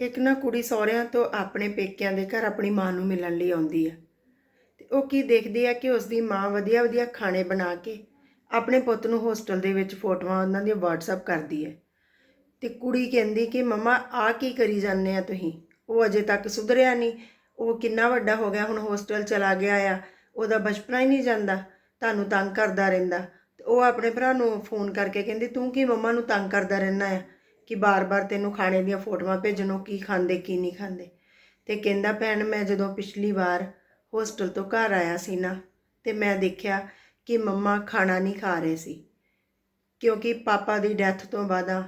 ਇੱਕ ਨਾ ਕੁੜੀ ਸਹੁਰਿਆਂ ਤੋਂ ਆਪਣੇ ਪੇਕਿਆਂ ਦੇ ਘਰ ਆਪਣੀ ਮਾਂ ਨੂੰ ਮਿਲਣ ਲਈ ਆਉਂਦੀ ਹੈ ਤੇ ਉਹ ਕੀ ਦੇਖਦੀ ਹੈ ਕਿ ਉਸ ਦੀ ਮਾਂ ਵਧੀਆ ਵਧੀਆ ਖਾਣੇ ਬਣਾ ਕੇ ਆਪਣੇ ਪੁੱਤ ਨੂੰ ਹੋਸਟਲ ਦੇ ਵਿੱਚ ਫੋਟੋਆਂ ਉਹਨਾਂ ਦੀਆਂ WhatsApp ਕਰਦੀ ਹੈ ਤੇ ਕੁੜੀ ਕਹਿੰਦੀ ਕਿ, ਮਮਾ ਆ ਕੀ ਕਰੀ ਜਾਂਦੇ ਆ ਤੁਸੀਂ? ਉਹ ਅਜੇ ਤੱਕ ਸੁਧਰਿਆ ਨਹੀਂ। ਉਹ ਕਿੰਨਾ ਵੱਡਾ ਹੋ ਗਿਆ, ਹੁਣ ਹੋਸਟਲ ਚਲਾ ਗਿਆ ਆ। ਉਹਦਾ ਬਚਪਨਾ ਹੀ ਨਹੀਂ ਜਾਂਦਾ। ਤੁਹਾਨੂੰ ਤੰਗ ਕਰਦਾ ਰਹਿੰਦਾ। ਤੇ ਉਹ ਆਪਣੇ ਭਰਾ ਨੂੰ ਫੋਨ ਕਰਕੇ ਕਹਿੰਦੀ, ਤੂੰ ਕੀ ਮਮਾ ਨੂੰ ਤੰਗ ਕਰਦਾ ਰਹਿੰਦਾ ਆ? ਕਿ ਬਾਰ-ਬਾਰ ਤੈਨੂੰ ਖਾਣੇ ਦੀਆਂ ਫੋਟੋਆਂ ਭੇਜਣੋਂ ਕੀ ਖਾਂਦੇ, ਕੀ ਨਹੀਂ ਖਾਂਦੇ। ਤੇ ਕਹਿੰਦਾ, ਭੈਣ, ਮੈਂ ਜਦੋਂ ਪਿਛਲੀ ਵਾਰ ਹੋਸਟਲ ਤੋਂ ਘਰ ਆਇਆ ਸੀ ਨਾ, ਤੇ ਮੈਂ ਦੇਖਿਆ ਕਿ ਮੰਮਾ ਖਾਣਾ ਨਹੀਂ ਖਾ ਰਹੇ ਸੀ। ਕਿਉਂਕਿ ਪਾਪਾ ਦੀ ਡੈਥ ਤੋਂ ਬਾਅਦਾਂ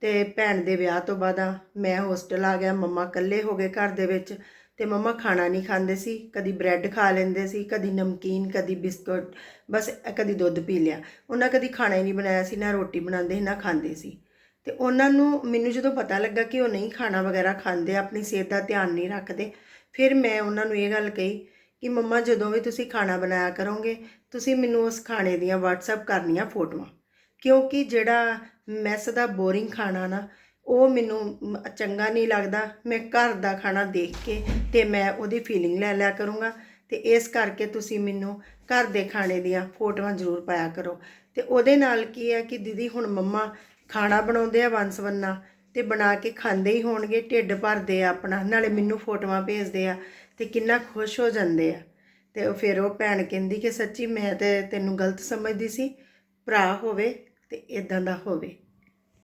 ਤੇ ਭੈਣ ਦੇ ਵਿਆਹ ਤੋਂ ਬਾਅਦਾਂ ਮੈਂ ਹੋਸਟਲ ਆ ਗਿਆ, ਮੰਮਾ ਇਕੱਲੇ ਹੋ ਗਏ ਘਰ ਦੇ ਵਿੱਚ ਤੇ ਮੰਮਾ ਖਾਣਾ ਨਹੀਂ ਖਾਂਦੇ ਸੀ, ਕਦੀ ਬ੍ਰੈਡ ਖਾ ਲੈਂਦੇ ਸੀ, ਕਦੀ ਨਮਕੀਨ, ਕਦੀ ਬਿਸਕੁਟ, ਬਸ ਕਦੀ ਦੁੱਧ ਪੀ ਲਿਆ। ਉਹਨਾਂ ਕਦੀ ਖਾਣਾ ਹੀ ਨਹੀਂ ਬਣਾਇਆ ਸੀ, ਨਾ ਰੋਟੀ ਬਣਾਉਂਦੇ ਸੀ ਨਾ ਖਾਂਦੇ ਸੀ। ਤੇ ਉਹਨਾਂ ਨੂੰ ਮੈਨੂੰ ਜਦੋਂ ਪਤਾ ਲੱਗਾ ਕਿ ਉਹ ਨਹੀਂ ਖਾਣਾ ਵਗੈਰਾ ਖਾਂਦੇ, ਆਪਣੀ ਸਿਹਤ ਦਾ ਧਿਆਨ ਨਹੀਂ ਰੱਖਦੇ, ਫਿਰ ਮੈਂ ਉਹਨਾਂ ਨੂੰ ਇਹ ਗੱਲ ਕਹੀ ਕਿ ਮੰਮਾ ਜਦੋਂ ਵੀ ਤੁਸੀਂ ਖਾਣਾ ਬਣਾਇਆ ਕਰੋਗੇ, ਤੁਸੀਂ ਮੈਨੂੰ ਉਸ ਖਾਣੇ ਦੀਆਂ WhatsApp ਕਰਨੀਆਂ ਫੋਟੋਆਂ। ਕਿਉਂਕਿ ਜਿਹੜਾ ਮੈਸ ਦਾ ਬੋਰਿੰਗ ਖਾਣਾ ਨਾ, ਉਹ ਮੈਨੂੰ ਚੰਗਾ ਨਹੀਂ ਲੱਗਦਾ। ਮੈਂ ਘਰ ਦਾ ਖਾਣਾ ਦੇਖ ਕੇ ਤੇ ਮੈਂ ਉਹਦੀ ਫੀਲਿੰਗ ਲੈ ਲਿਆ ਕਰੂੰਗਾ ਤੇ ਇਸ ਕਰਕੇ ਤੁਸੀਂ ਮੈਨੂੰ ਘਰ ਦੇ ਖਾਣੇ ਦੀਆਂ ਫੋਟੋਆਂ ਜ਼ਰੂਰ ਪਾਇਆ ਕਰੋ। ਤੇ ਉਹਦੇ ਨਾਲ ਕੀ ਹੈ ਕਿ ਦੀਦੀ ਹੁਣ ਮੰਮਾ ਖਾਣਾ ਬਣਾਉਂਦੇ ਆ ਵੰਸਵੰਨਾ ਤੇ ਬਣਾ ਕੇ ਖਾਂਦੇ ਹੀ ਹੋਣਗੇ, ਢਿੱਡ ਭਰਦੇ ਆ ਆਪਣਾ, ਨਾਲੇ ਮੈਨੂੰ ਫੋਟੋਆਂ ਭੇਜਦੇ ਆ ਤੇ ਕਿੰਨਾ ਖੁਸ਼ ਹੋ ਜਾਂਦੇ ਆ। ਤੇ ਉਹ ਫਿਰ ਉਹ ਭੈਣ ਕਹਿੰਦੀ ਕਿ ਸੱਚੀ ਮੈਂ ਤੇ ਤੈਨੂੰ ਗਲਤ ਸਮਝਦੀ ਸੀ, ਭਰਾ ਹੋਵੇ ਤੇ ਇਦਾਂ ਦਾ ਹੋਵੇ।